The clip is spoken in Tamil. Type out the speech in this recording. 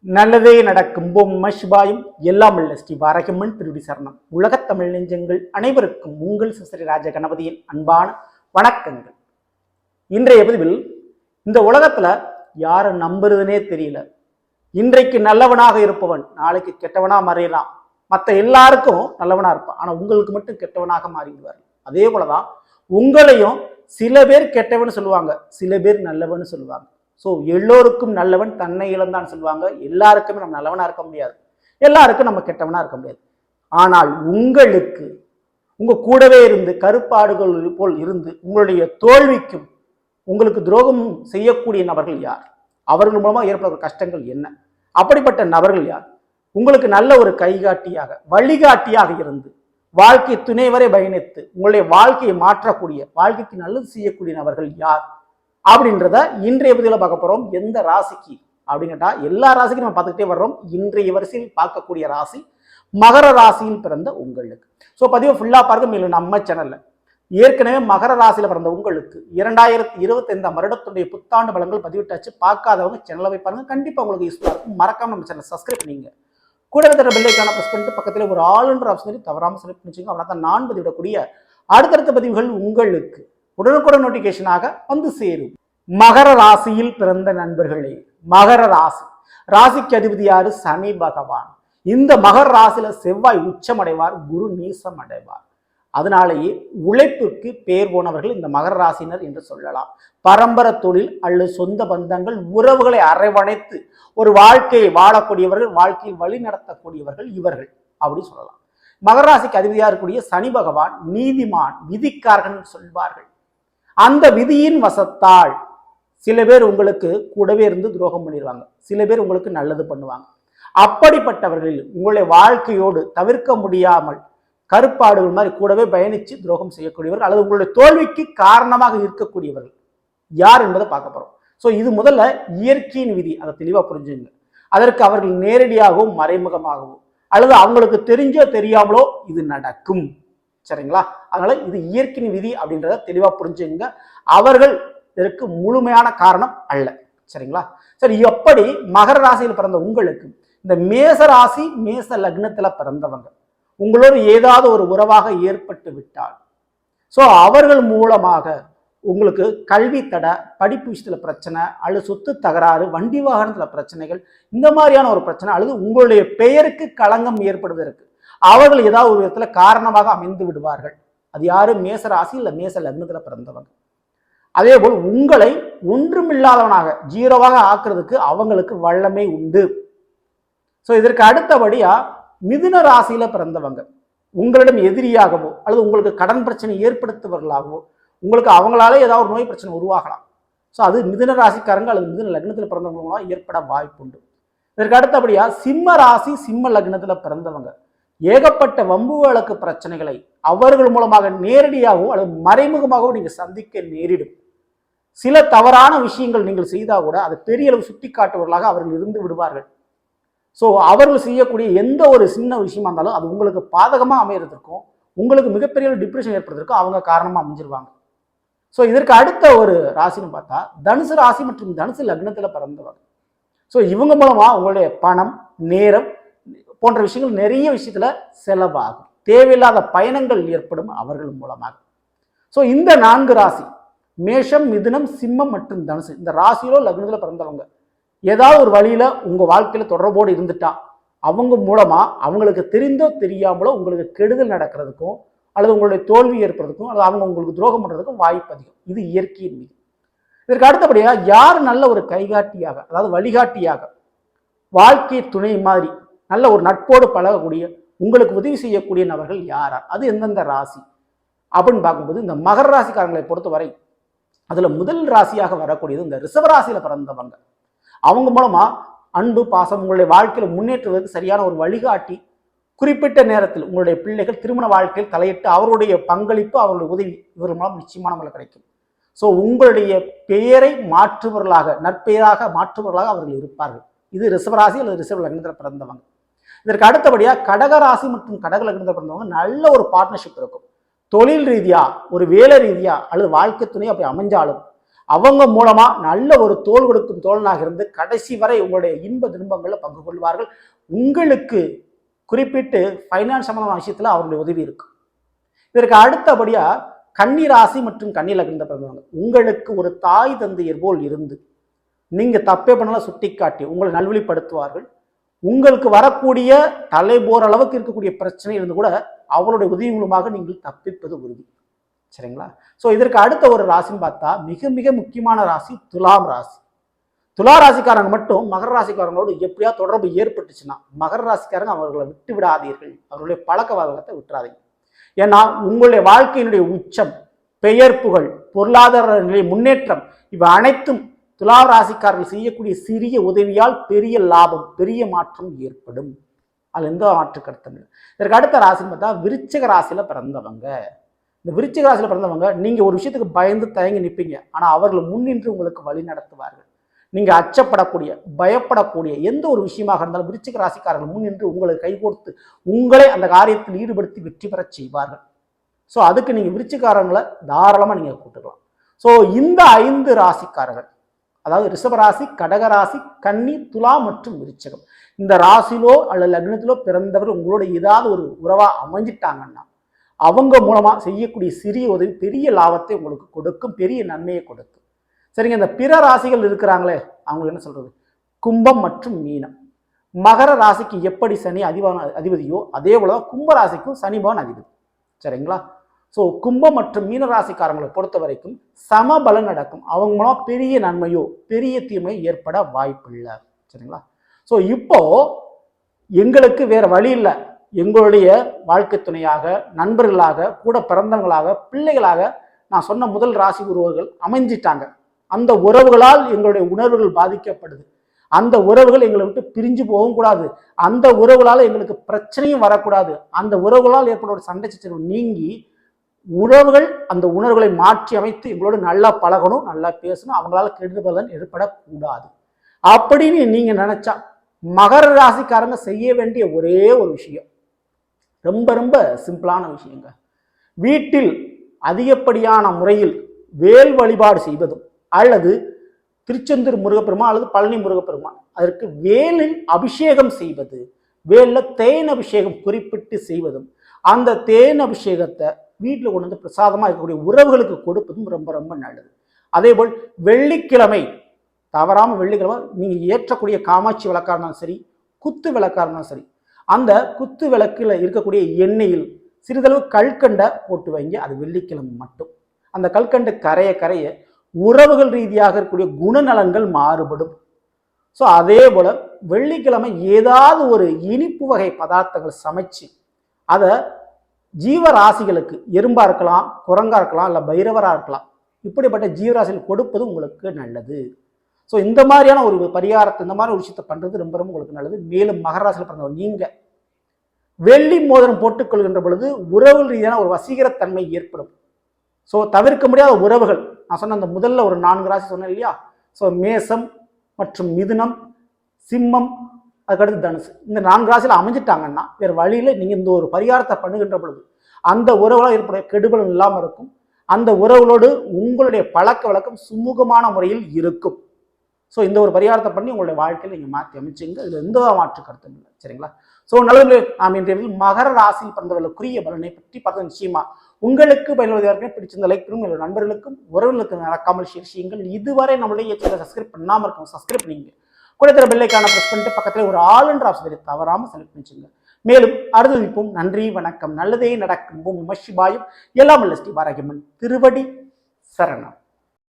நல்லதே நடக்கும். பொம்மை சிவாயும் எல்லாம் உள்ள ஸ்ரீ வாரகம்மன் திருடி சரணம். உலகத் தமிழ் நெஞ்சங்கள் அனைவருக்கும் உங்கள் சிஸ்டரி ராஜ கணபதியின் அன்பான வணக்கங்கள். இன்றைய பதிவில் இந்த உலகத்துல யாரை நம்புறதுனே தெரியல. இன்றைக்கு நல்லவனாக இருப்பவன் நாளைக்கு கெட்டவனா மாறிடலாம். மற்ற எல்லாருக்கும் நல்லவனா இருப்பான். ஆனா உங்களுக்கு மட்டும் கெட்டவனாக மாறிடுவார். அதே போலதான் உங்களையும் சில பேர் கெட்டவன் சொல்லுவாங்க. சில பேர் நல்லவன்னு சொல்லுவாங்க. ஸோ எல்லோருக்கும் நல்லவன் தன்னை இழந்தான் சொல்லுவாங்க. எல்லாருக்குமே நம்ம நல்லவனாக இருக்க முடியாது. எல்லாருக்கும் நம்ம கெட்டவனாக இருக்க முடியாது. ஆனால் உங்களுக்கு உங்கள் கூடவே இருந்து கருப்பாடுகள் போல் இருந்து உங்களுடைய தோல்விக்கும் உங்களுக்கு துரோகம் செய்யக்கூடிய நபர்கள் யார்? அவர்கள் மூலமாக ஏற்படுற கஷ்டங்கள் என்ன? அப்படிப்பட்ட நபர்கள் யார்? உங்களுக்கு நல்ல ஒரு கைகாட்டியாக வழிகாட்டியாக இருந்து வாழ்க்கை துணை வரை பயணித்து உங்களுடைய வாழ்க்கையை மாற்றக்கூடிய வாழ்க்கைக்கு நல்லது செய்யக்கூடிய நபர்கள் யார்? அப்படின்றத இன்றைய பதிவில் பார்க்க போகிறோம் எந்த ராசிக்கு? அப்படின்னு கேட்டால் எல்லா ராசிக்கும் நம்ம பார்த்துக்கிட்டே வர்றோம். இன்றைய வரிசையில் பார்க்கக்கூடிய ராசி மகர ராசியில் பிறந்த உங்களுக்கு. ஸோ பதிவை ஃபுல்லாக பார்க்க மேலும் நம்ம சேனலில் ஏற்கனவே மகர ராசியில் பிறந்த உங்களுக்கு இரண்டாயிரத்தி இருபத்தைந்தாம் வருடத்துடைய புத்தாண்டு பலங்கள் பதிவிட்டாச்சு. பார்க்காதவங்க சேனலை போய் கண்டிப்பாக உங்களுக்கு யூஸ்ஃபுல்லாக இருக்கும். மறக்காமல் நம்ம சேனலை சப்ஸ்கிரைப் பண்ணிங்க. கூட தர பில்லைக்கான ப்ரெஸ் பண்ணிட்டு பக்கத்தில் ஒரு ஆளுன்ற ஆப்ஷன் தவறாமல் செலக்ட் பண்ணிச்சுங்க. அவனா தான் நான் பதிவிடக்கூடிய அடுத்தடுத்த பதிவுகள் உங்களுக்கு. உடனுக்குடன் நோட்டிபிகேஷனாக வந்து சேரும். மகர ராசியில் பிறந்த நண்பர்களே மகர ராசி. ராசிக்கு அதிபதி யாரு? சனி பகவான். இந்த மகர ராசியில செவ்வாய் உச்சமடைவார் குரு நீசம் அடைவார் அதனாலேயே உழைப்புக்கு பெயர் போனவர்கள் இந்த மகர ராசினர் என்று சொல்லலாம். பரம்பர தொழில் அல்லது சொந்த பந்தங்கள் உறவுகளை அரவணைத்து ஒரு வாழ்க்கையை வாழக்கூடியவர்கள் வாழ்க்கையில் வழி நடத்தக்கூடியவர்கள் இவர்கள் அப்படி சொல்லலாம். மகர ராசிக்கு அதிபதியாக இருக்கக்கூடிய சனி பகவான் நீதிமான் விதிக்காரன் சொல்வார்கள். அந்த விதியின் வசத்தால் சில பேர் உங்களுக்கு கூடவே இருந்து துரோகம் பண்ணிடுவாங்க. சில பேர் உங்களுக்கு நல்லது பண்ணுவாங்க. அப்படிப்பட்டவர்களில் உங்களுடைய வாழ்க்கையோடு தவிர்க்க முடியாமல் கருப்பாடுகள் மாதிரி கூடவே பயணித்து துரோகம் செய்யக்கூடியவர்கள் அல்லது உங்களுடைய தோல்விக்கு காரணமாக இருக்கக்கூடியவர்கள் யார் என்பதை பார்க்க போகிறோம் ஸோ இது முதல்ல இயற்கையின் விதி. அதை தெளிவாக புரிஞ்சுங்க. அதற்கு அவர்கள் நேரடியாகவும் மறைமுகமாகவோ அல்லது அவங்களுக்கு தெரிஞ்சோ தெரியாமலோ இது நடக்கும். சரிங்களா? அதனால இது இயற்கையின் விதி அப்படின்றத தெளிவாக புரிஞ்சுங்க அவர்கள் இதற்கு முழுமையான காரணம் அல்ல. சரிங்களா? சரி எப்படி மகர ராசியில் பிறந்த உங்களுக்கு இந்த மேச ராசி மேச லக்னத்துல பிறந்தவங்க உங்களோடு ஏதாவது ஒரு உறவாக ஏற்பட்டு விட்டால் ஸோ அவர்கள் மூலமாக உங்களுக்கு கல்வி தடை படிப்பு விஷயத்தில் பிரச்சனை அல்லது சொத்து தகராறு வண்டி வாகனத்தில் பிரச்சனைகள் இந்த மாதிரியான ஒரு பிரச்சனை அல்லது உங்களுடைய பெயருக்கு களங்கம் ஏற்படுவதற்கு அவர்கள் ஏதாவது ஒரு விதத்துல காரணமாக அமைந்து விடுவார்கள். அது யாரு? மேச ராசி இல்லை மேச லக்னத்தில் பிறந்தவங்க. அதே போல் உங்களை ஒன்றுமில்லாதவனாக ஜீரோவாக ஆக்குறதுக்கு அவங்களுக்கு வல்லமை உண்டு. ஸோ இதற்கு அடுத்தபடியா மிதுன ராசியில பிறந்தவங்க உங்களிடம் எதிரியாகவோ அல்லது உங்களுக்கு கடன் பிரச்சனை ஏற்படுத்துபவர்களாகவோ உங்களுக்கு அவங்களால ஏதாவது ஒரு நோய் பிரச்சனை உருவாகலாம். ஸோ அது மிதுன ராசிக்காரங்க அல்லது மிதுன லக்னத்தில் பிறந்தவங்க ஏற்பட வாய்ப்புண்டு. இதற்கு அடுத்தபடியா சிம்ம ராசி சிம்ம லக்னத்தில் பிறந்தவங்க ஏகப்பட்ட வம்பு வழக்கு பிரச்சனைகளை அவர்கள் மூலமாக நேரடியாகவோ அல்லது மறைமுகமாகவோ நீங்கள் சந்திக்க நேரிடும். சில தவறான விஷயங்கள் நீங்கள் செய்தால் கூட அதை பெரிய அளவு சுட்டி காட்டுவர்களாக அவர்கள் இருந்து விடுவார்கள். ஸோ அவர்கள் செய்யக்கூடிய எந்த ஒரு சின்ன விஷயமா இருந்தாலும் அது உங்களுக்கு பாதகமாக அமைகிறதுக்கும் உங்களுக்கு மிகப்பெரிய ஒரு டிப்ரெஷன் ஏற்படுறதுக்கும் அவங்க காரணமாக அமைஞ்சிருவாங்க. ஸோ இதற்கு அடுத்த ஒரு ராசின்னு பார்த்தா தனுசு ராசி மற்றும் தனுசு லக்னத்தில் பிறந்தவர் ஸோ இவங்க மூலமாக உங்களுடைய பணம் நேரம் போன்ற விஷயங்கள் நிறைய விஷயத்தில் செலவாகும். தேவையில்லாத பயணங்கள் ஏற்படும் அவர்கள் மூலமாக. ஸோ இந்த நான்கு ராசி மேஷம் மிதுனம் சிம்மம் மற்றும் தனுசு. இந்த ராசியிலோ லக்னத்தில் பிறந்தவங்க ஏதாவது ஒரு வழியில் உங்கள் வாழ்க்கையில் தொடர்போடு இருந்துட்டா அவங்க மூலமாக அவங்களுக்கு தெரிந்தோ தெரியாமலோ உங்களுக்கு கெடுதல் நடக்கிறதுக்கும் அல்லது உங்களுடைய தோல்வி ஏற்படுறதுக்கும் அல்லது அவங்க உங்களுக்கு துரோகம் பண்ணுறதுக்கும் வாய்ப்பு அதிகம். இது இயற்கையின் மீது. இதற்கு அடுத்தபடியாக யார் நல்ல ஒரு கைகாட்டியாக அதாவது வழிகாட்டியாக வாழ்க்கை துணை மாதிரி நல்ல ஒரு நட்போடு பழகக்கூடிய உங்களுக்கு உதவி செய்யக்கூடிய நபர்கள் யாரா? அது எந்தெந்த ராசி? அப்படின்னு பார்க்கும்போது இந்த மகர ராசிக்காரங்களை பொறுத்தவரை அதில் முதல் ராசியாக வரக்கூடியது இந்த ரிஷப ராசியில் பிறந்தவங்க. அவங்க மூலமாக அன்பு பாசம் உங்களுடைய வாழ்க்கையில் முன்னேற்றுவதற்கு சரியான ஒரு வழிகாட்டி குறிப்பிட்ட நேரத்தில் உங்களுடைய பிள்ளைகள் திருமண வாழ்க்கையில் தலையிட்டு அவருடைய பங்களிப்பு அவருடைய உதவி இவர் மூலம் நிச்சயமான உங்களுக்கு கிடைக்கும். ஸோ உங்களுடைய பெயரை மாற்றுபவர்களாக நற்பெயராக மாற்றுபவர்களாக அவர்கள் இருப்பார்கள். இது ரிசவராசி அல்லது ரிஷப லக்னத்தில் பிறந்தவங்க. இதற்கு அடுத்தபடியாக கடகராசி மற்றும் கடக லக்னத்தில் பிறந்தவங்க நல்ல ஒரு பார்ட்னர்ஷிப் இருக்கும். தொழில் ரீதியா ஒரு வேலை ரீதியா அல்லது வாழ்க்கை துணை அப்படி அமைஞ்சாலும் அவங்க மூலமா நல்ல ஒரு தோல் கொடுக்கும் தோழனாக இருந்து கடைசி வரை உங்களுடைய இன்ப துன்பங்களில் பங்கு கொள்வார்கள். உங்களுக்கு குறிப்பிட்டு ஃபைனான்ஸ் சம்பந்தமான விஷயத்துல அவருடைய உதவி இருக்கு. இதற்கு அடுத்தபடியா கன்னி ராசி மற்றும் கன்னி லக்னத்தை பிறந்தவங்க உங்களுக்கு ஒரு தாய் தந்தையர் போல் இருந்து நீங்க தப்பே பண்ணலாம் சுட்டிக்காட்டி உங்களை நல்வழிப்படுத்துவார்கள். உங்களுக்கு வரக்கூடிய தலைபோர் அளவுக்கு இருக்கக்கூடிய பிரச்சனை இருந்து கூட அவளுடைய உதவி மூலமாக நீங்கள் தப்பிப்பது உறுதி. சரிங்களா? ஸோ இதற்கு அடுத்த ஒரு ராசின்னு பார்த்தா மிக மிக முக்கியமான ராசி துலாம் ராசி. துலா ராசிக்காரங்க மட்டும் மகர ராசிக்காரங்களோடு எப்படியா தொடர்பு ஏற்பட்டுச்சுன்னா மகர ராசிக்காரங்க அவர்களை விட்டு விடாதீர்கள். அவர்களுடைய பழக்க வழக்கத்தை விட்டுறாதீங்க. ஏன்னா உங்களுடைய வாழ்க்கையினுடைய உச்சம் பெயர் புகழ் பொருளாதார நிலை முன்னேற்றம் இவை அனைத்தும் துலா ராசிக்காரர்கள் செய்யக்கூடிய சிறிய உதவியால் பெரிய லாபம் பெரிய மாற்றம் ஏற்படும். அதில் எந்த மாற்று கருத்தும் இல்லை. இதற்கு அடுத்த ராசின்னு பார்த்தா விருச்சிக ராசியில பிறந்தவங்க. இந்த விருச்சிக ராசியில பிறந்தவங்க நீங்க ஒரு விஷயத்துக்கு பயந்து தயங்கி நிற்பீங்க ஆனா அவர்கள் முன்னின்று உங்களுக்கு வழி நடத்துவார்கள். நீங்க அச்சப்படக்கூடிய பயப்படக்கூடிய எந்த ஒரு விஷயமாக இருந்தாலும் விருச்சிக ராசிக்காரர்கள் முன்னின்று உங்களை கைகோர்த்து உங்களை அந்த காரியத்தில் ஈடுபடுத்தி வெற்றி பெறச் செய்வார்கள். ஸோ அதுக்கு நீங்க விருச்சிக்காரங்களை தாராளமாக நீங்க கூட்டுக்கலாம். ஸோ இந்த ஐந்து ராசிக்காரர்கள் அதாவது ரிஷபராசி கடகராசி கன்னி துலா மற்றும் விருச்சகம். இந்த ராசிலோ அல்லது லக்னத்திலோ பிறந்தவர் உங்களோட ஏதாவது ஒரு உறவா அமைஞ்சிட்டாங்கன்னா அவங்க மூலமா செய்யக்கூடிய சிறிய உதவி பெரிய லாபத்தை உங்களுக்கு கொடுக்கும் பெரிய நன்மையை கொடுக்கும். சரிங்க இந்த பிற ராசிகள் இருக்கிறாங்களே அவங்களுக்கு என்ன சொல்றது? கும்பம் மற்றும் மீனம். மகர ராசிக்கு எப்படி சனி அதிபான அதிபதியோ அதே போல கும்ப ராசிக்கும் சனிபவன் அதிபதி. சரிங்களா? ஸோ கும்பம் மற்றும் மீன ராசிக்காரங்களை பொறுத்த வரைக்கும் சம பலன் நடக்கும். அவங்க மூலம் பெரிய நன்மையோ பெரிய தீமையோ ஏற்பட வாய்ப்பில்லை. சரிங்களா? ஸோ இப்போ எங்களுக்கு வேற வழி இல்லை. எங்களுடைய வாழ்க்கை துணையாக நண்பர்களாக கூட பிறந்தவங்களாக பிள்ளைகளாக நான் சொன்ன முதல் ராசி உறவுகள் அமைஞ்சிட்டாங்க. அந்த உறவுகளால் எங்களுடைய உணர்வுகள் பாதிக்கப்படுது. அந்த உறவுகள் எங்களை விட்டு பிரிஞ்சு போகவும் கூடாது. அந்த உறவுகளால் எங்களுக்கு பிரச்சனையும் வரக்கூடாது. அந்த உறவுகளால் ஏற்பட சண்டை சச்சரவு நீங்கி உறவுகள் அந்த உணர்வுகளை மாற்றி அமைத்து எங்களோட நல்லா பழகணும் நல்லா பேசணும் அவங்களால கெடுதல் ஏற்படக்கூடாது. அப்படின்னு நீங்க நினைச்சா மகர ராசிக்காரங்க செய்ய வேண்டிய ஒரே ஒரு விஷயம். ரொம்ப ரொம்ப சிம்பிளான விஷயங்க. வீட்டில் அதிகப்படியான முறையில் வேல் வழிபாடு செய்வதும் அல்லது திருச்செந்தூர் முருகப்பெருமான் அல்லது பழனி முருகப்பெருமான் அதற்கு வேலில் அபிஷேகம் செய்வது வேலில் தேன் அபிஷேகம் குறிப்பிட்டு செய்வதும் அந்த தேன் அபிஷேகத்தை வீட்டில் கொண்டு வந்து பிரசாதமாக இருக்கக்கூடிய உறவுகளுக்கு கொடுப்பதும் ரொம்ப ரொம்ப நல்லது. அதே போல் வெள்ளிக்கிழமை தவறாமல் வெள்ளிக்கிழமை நீங்கள் ஏற்றக்கூடிய காமாட்சி விளக்காக இருந்தாலும் சரி குத்து விளக்காக இருந்தாலும் சரி அந்த குத்து விளக்கில் இருக்கக்கூடிய எண்ணெயில் சிறிதளவு கல்கண்டை போட்டு வைங்க. அது வெள்ளிக்கிழமை மட்டும். அந்த கல்கண்டு கரைய கரைய உறவுகள் ரீதியாக இருக்கக்கூடிய குணநலன்கள் மாறுபடும். ஸோ அதே போல் வெள்ளிக்கிழமை ஏதாவது ஒரு இனிப்பு வகை பதார்த்தங்கள் சமைச்சு அதை ஜீவராசிகளுக்கு எறும்பாக இருக்கலாம் குரங்கா இருக்கலாம் இல்லை பைரவராக இருக்கலாம். இப்படிப்பட்ட ஜீவராசிகள் கொடுப்பது உங்களுக்கு நல்லது. ஸோ இந்த மாதிரியான ஒரு பரிகாரத்தை இந்த மாதிரி ஒரு விஷயத்தை பண்ணுறது ரொம்ப ரொம்ப உங்களுக்கு நல்லது. மேலும் மகராசியில் பிறந்தவர் நீங்கள் வெள்ளி மோதிரம் போட்டுக்கொள்கின்ற பொழுது உறவு ரீதியான ஒரு வசீகரத்தன்மை ஏற்படும். ஸோ தவிர்க்க முடியாத உறவுகள். நான் சொன்ன அந்த முதல்ல ஒரு நான்கு ராசி சொன்னேன் இல்லையா? ஸோ மேசம் மற்றும் மிதுனம் சிம்மம் அதுக்கடுத்து தனுசு. இந்த நான்கு ராசியில் அமைஞ்சிட்டாங்கன்னா வேறு வழியில் நீங்கள் இந்த ஒரு பரிகாரத்தை பண்ணுகின்ற பொழுது அந்த உறவுகளால் ஏற்படும் கெடுபலம் இல்லாமல் இருக்கும். அந்த உறவுகளோடு உங்களுடைய பழக்க வழக்கம் சுமூகமான முறையில் இருக்கும். ஸோ இந்த ஒரு பரிகாரத்தை பண்ணி உங்களுடைய வாழ்க்கையில் நீங்கள் மாற்றி அமைச்சிங்க. இதில் எந்த மாற்று கருத்தும் இல்லை. சரிங்களா? ஸோ நல்லது நாம் இன்றைய மகர ராசியில் பிறந்தவர்களுக்குரிய பலனை பற்றி பார்த்த நிச்சயமா. உங்களுக்கு பயனுள்ளதாக பிடிச்சிருந்த லைக் பண்ணும் என்னோட நண்பர்களுக்கும் உறவுகளுக்கு நடக்காமல் ஷேர் செய்யுங்கள். இதுவரை நம்மளுடைய சேனலை சப்ஸ்கிரைப் பண்ணாமல் இருக்கும் சப்ஸ்கிரைப் பண்ணிங்க. கூட தர பெல்லைக்கான ப்ரெஸ் பண்ணிட்டு பக்கத்தில் ஒரு ஆளுன்ற என்ற தவறாமல் செலக்ட் பண்ணிச்சுங்க. மேலும் அறுதளிப்போம் நன்றி வணக்கம் நல்லதே நடக்கும். ஓம் நம சிவாயம். எல்லாம் ஸ்ரீ பாரகியம்மன் திருவடி சரணம்.